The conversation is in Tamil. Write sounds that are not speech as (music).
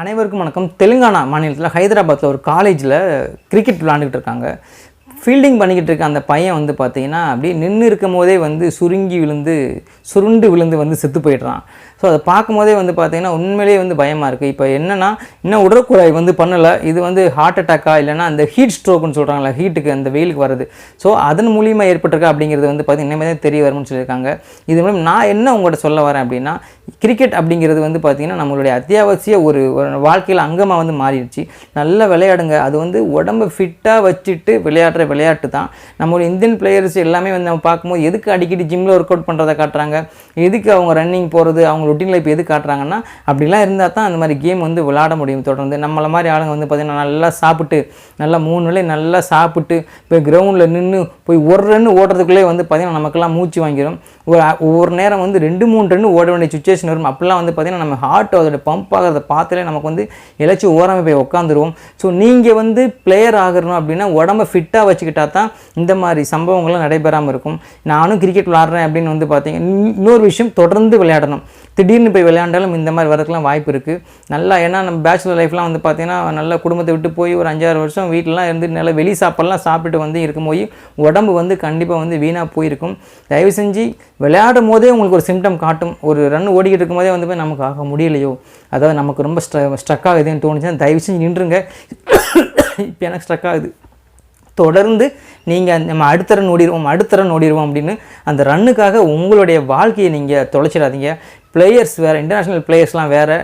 அனைவருக்கும் வணக்கம். தெலுங்கானா மாநிலத்தில் ஹைதராபாத்தில் ஒரு காலேஜில் கிரிக்கெட் விளாண்டுக்கிட்டு இருக்காங்க. ஃபீல்டிங் பண்ணிக்கிட்டு இருக்க அந்த பையன் வந்து பார்த்தீங்கன்னா அப்படியே நின்று இருக்கும் போதே வந்து சுருங்கி விழுந்து சுருண்டு விழுந்து வந்து செத்து போயிடுறான். ஸோ அதை பார்க்கும்போதே வந்து பார்த்தீங்கன்னா உண்மையிலேயே வந்து பயமாக இருக்குது இப்போ என்னென்னா இன்னும் உடற்குழாய் வந்து பண்ணலை. இது வந்து ஹார்ட் அட்டாக்கா இல்லைன்னா அந்த ஹீட் ஸ்ட்ரோக்குன்னு சொல்கிறாங்களா ஹீட்டுக்கு அந்த வெயிலுக்கு வருது ஸோ அதன் மூலியமாக ஏற்பட்டிருக்கா அப்படிங்கிறது வந்து பார்த்தீங்கன்னா இனிமேல் தான் தெரிய வரும்னு சொல்லியிருக்காங்க. இது மூலம் நான் என்ன உங்கள்கிட்ட சொல்ல வரேன் அப்படின்னா கிரிக்கெட் அப்படிங்கிறது வந்து பார்த்திங்கன்னா நம்மளுடைய அத்தியாவசிய ஒரு ஒரு வாழ்க்கையில் அங்கமாக வந்து மாறிடுச்சு. நல்லா விளையாடுங்க. அது வந்து உடம்பை ஃபிட்டாக வச்சுட்டு விளையாடுற விளையாட்டு தான். நம்மளுடைய இந்தியன் பிளேயர்ஸ் எல்லாமே வந்து நம்ம பார்க்கும்போது எதுக்கு அடிக்கடி ஜிம்மில் ஒர்க் அவுட் பண்ணுறதை காட்டுறாங்க? எதுக்கு அவங்க ரன்னிங் போகிறது அவங்க ரொட்டீன் லைஃப் எது காட்டுறாங்கன்னா அப்படிலாம் இருந்தால் தான் அந்த மாதிரி கேம் வந்து விளாட முடியும். தொடர்ந்து நம்மளை மாதிரி ஆளுங்க வந்து பார்த்திங்கன்னா நல்லா சாப்பிட்டு நல்லா மூணு வேளை நல்லா சாப்பிட்டு இப்போ கிரவுண்டில் நின்று போய் ஒரு ரன் ஓடுறதுக்குள்ளே வந்து பார்த்திங்கன்னா நமக்கெல்லாம் மூச்சு வாங்கிடும் ஒரு ஒவ்வொரு நேரம் வந்து ரெண்டு மூணு ரன் ஓட வேண்டிய சுச்சுவேஷன் வரும். அப்போல்லாம் வந்து பார்த்திங்கன்னா நம்ம ஹார்ட் அதோட பம்ப் ஆகிறத பார்த்தாலே நமக்கு வந்து இழைச்சி ஓரமை போய் உட்காந்துருவோம் ஸோ நீங்கள் வந்து பிளேயர் ஆகணும் அப்படின்னா உடம்ப ஃபிட்டாக வச்சு வச்சுக்கிட்டா தான் இந்த மாதிரி சம்பவங்கள்லாம் நடைபெறாமல் இருக்கும். நானும் கிரிக்கெட் விளாட்றேன் அப்படின்னு வந்து பார்த்தீங்க இன்னொரு விஷயம் தொடர்ந்து விளையாடணும். திடீர்னு போய் விளையாண்டாலும் இந்த மாதிரி வரதுக்குலாம் வாய்ப்பு இருக்குது நல்லா ஏன்னா நம்ம பேச்சுலர் லைஃப்லாம் வந்து பார்த்தீங்கன்னா நல்லா குடும்பத்தை விட்டு போய் ஒரு அஞ்சாறு வருஷம் வீட்டிலலாம் இருந்து நல்லா வெளி சாப்பாடுலாம் சாப்பிட்டு வந்து இருக்கும் போய் உடம்பு வந்து கண்டிப்பாக வந்து வீணாக போயிருக்கும். தயவு செஞ்சு விளையாடும் போதே உங்களுக்கு ஒரு சிம்டம் காட்டும். ஒரு ரன் ஓடிக்கிட்டு இருக்கும் போதே வந்து போய் நமக்கு ஆக முடியலையோ? அதாவது நமக்கு ரொம்ப ஸ்ட்ர ஸ்ட்ரக் ஆகுதுன்னு தோணுச்சுன்னா தயவு செஞ்சு நின்றுங்க. (coughs) இப்போ எனக்கு ஸ்ட்ரக் ஆகுது. தொடர்ந்து நீங்கள் நம்ம அடுத்த ரன் ஓடிடுவோம் அடுத்த ரன் ஓடிடுவோம் அப்படின்னு அந்த ரன்னுக்காக உங்களுடைய வாழ்க்கையை நீங்கள் தொலைச்சிடாதீங்க. பிளேயர்ஸ் வேறு இன்டர்நேஷ்னல் பிளேயர்ஸ்லாம் வேறு.